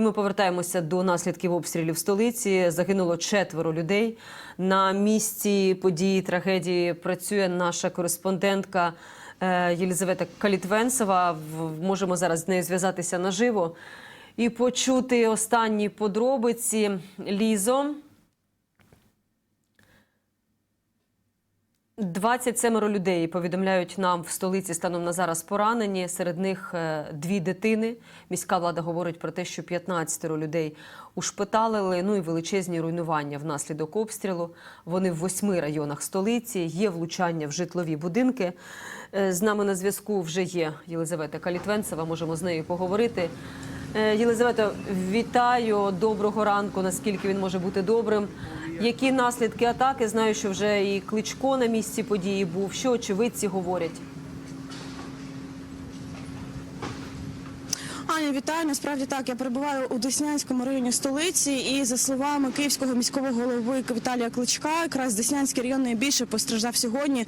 І ми повертаємося до наслідків обстрілів столиці. Загинуло четверо людей. На місці події трагедії працює наша кореспондентка е, Єлізавета Калітвенцева. В- Можемо зараз з нею зв'язатися наживо і почути останні подробиці. Лізо. 27 людей повідомляють нам в столиці станом на зараз поранені. Серед них е, дві дитини. Міська влада говорить про те, що 15 людей ушпиталили. Ну і величезні руйнування внаслідок обстрілу. Вони в восьми районах столиці. Є влучання в житлові будинки. Е, З нами на зв'язку вже є Єлизавета Калітвенцева. Можемо з нею поговорити. Е, Єлизавета, вітаю. Доброго ранку. Наскільки він може бути добрим? Які наслідки атаки? Знаю, що вже і Кличко на місці події був. Що очевидці говорять? Вітаю. Насправді так. Я перебуваю у Деснянському районі столиці, і за словами київського міського голови Віталія Кличка, якраз Деснянський район найбільше постраждав сьогодні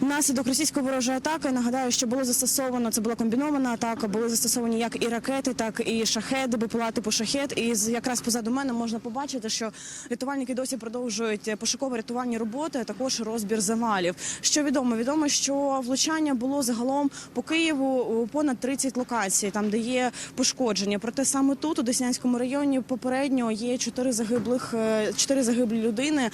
внаслідок російської ворожої атаки. Нагадаю, що було застосовано це була комбінована атака. Були застосовані як і ракети, так і шахеди, БПЛА типу шахет. І якраз позаду мене можна побачити, що рятувальники досі продовжують пошуково-рятувальні роботи, а також розбір завалів. Що відомо? Відомо, що влучання було загалом по Києву понад 30 локацій, там де є пошкодження. Проте саме тут, у Деснянському районі, попередньо є чотири загиблих, е, чотири загиблі людини.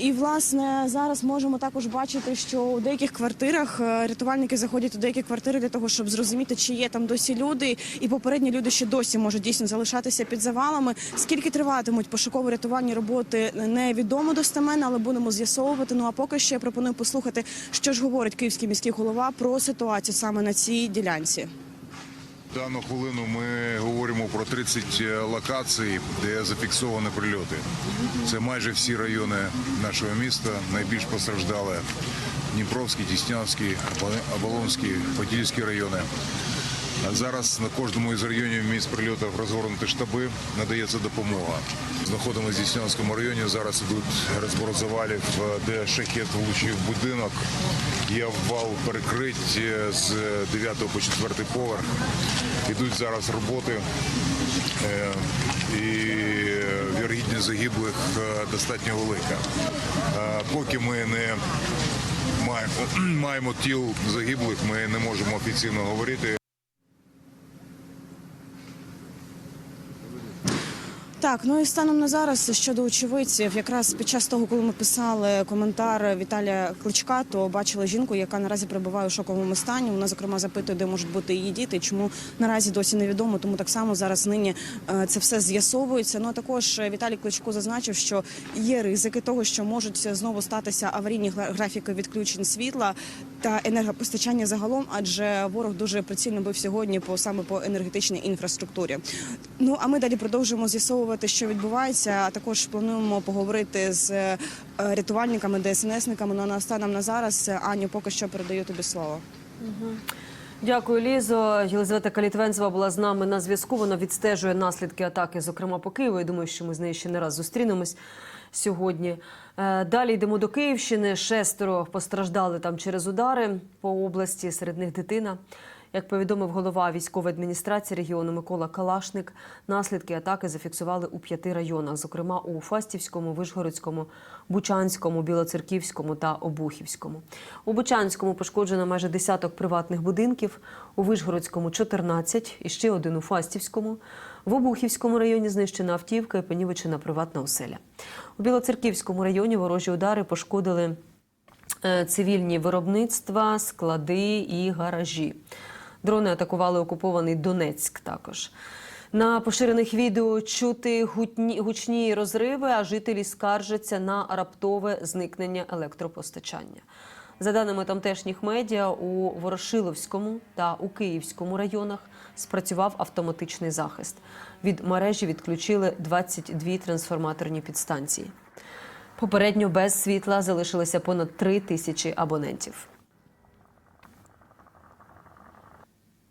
І власне зараз можемо також бачити, що у деяких квартирах е, рятувальники заходять у деякі квартири для того, щоб зрозуміти, чи є там досі люди, і попередні люди ще досі можуть дійсно залишатися під завалами. Скільки триватимуть пошуково-рятувальні роботи, невідомо достеменно, але будемо з'ясовувати. Ну а поки що я пропоную послухати, що ж говорить київський міський голова про ситуацію саме на цій ділянці. Дану хвилину ми говоримо про 30 локацій, де зафіксовані прильоти. Це майже всі райони нашого міста. Найбільш постраждали Дніпровський, Діснянський, Оболонський, Подільський райони. Зараз на кожному із районів місць прильотів розгорнуті штаби, надається допомога. Знаходимося в Діснянському районі. Зараз ідуть розбор завалів, де шахет влучив будинок. Є вал перекрить з 9 по 4 поверх. Ідуть зараз роботи. Е, І вірогідність загиблих е, достатньо велика. Е, Поки ми не маємо тіл загиблих, ми не можемо офіційно говорити. Так, ну і станом на зараз щодо очевидців, якраз під час того, коли ми писали коментар Віталія Кличка, то бачили жінку, яка наразі перебуває у шоковому стані. Вона зокрема запитує, де можуть бути її діти. Чому наразі досі невідомо. Тому так само зараз нині е, це все з'ясовується. Ну а також Віталій Кличко зазначив, що є ризики того, що можуть знову статися аварійні гра- графіки відключень світла та енергопостачання загалом, адже ворог дуже прицільно бив сьогодні по саме по енергетичній інфраструктурі. Ну а ми далі продовжуємо з'ясовувати, що відбувається. А також плануємо поговорити з е, рятувальниками, ДСНСниками. Ну а на станом на зараз Аню, поки що передаю тобі слово. Дякую, Лізо. Єлизавета Калітвенцева була з нами на зв'язку. Вона відстежує наслідки атаки, зокрема по Києву. Я думаю, що ми з нею ще не раз зустрінемось сьогодні. Е, Далі йдемо до Київщини. Шестеро постраждали там через удари по області. Серед них дитина. Як повідомив голова військової адміністрації регіону Микола Калашник, наслідки атаки зафіксували у п'яти районах, зокрема у Фастівському, Вишгородському, Бучанському, Білоцерківському та Обухівському. У Бучанському пошкоджено майже десяток приватних будинків, у Вишгородському 14 і ще один у Фастівському. В Обухівському районі знищена автівка і понівечена приватна оселя. У Білоцерківському районі ворожі удари пошкодили е, цивільні виробництва, склади і гаражі. Дрони атакували окупований Донецьк також. На поширених відео чути гутні, гучні розриви, а жителі скаржаться на раптове зникнення електропостачання. За даними тамтешніх медіа, у Ворошиловському та у Київському районах спрацював автоматичний захист. Від мережі відключили 22 трансформаторні підстанції. Попередньо без світла залишилося понад три тисячі абонентів.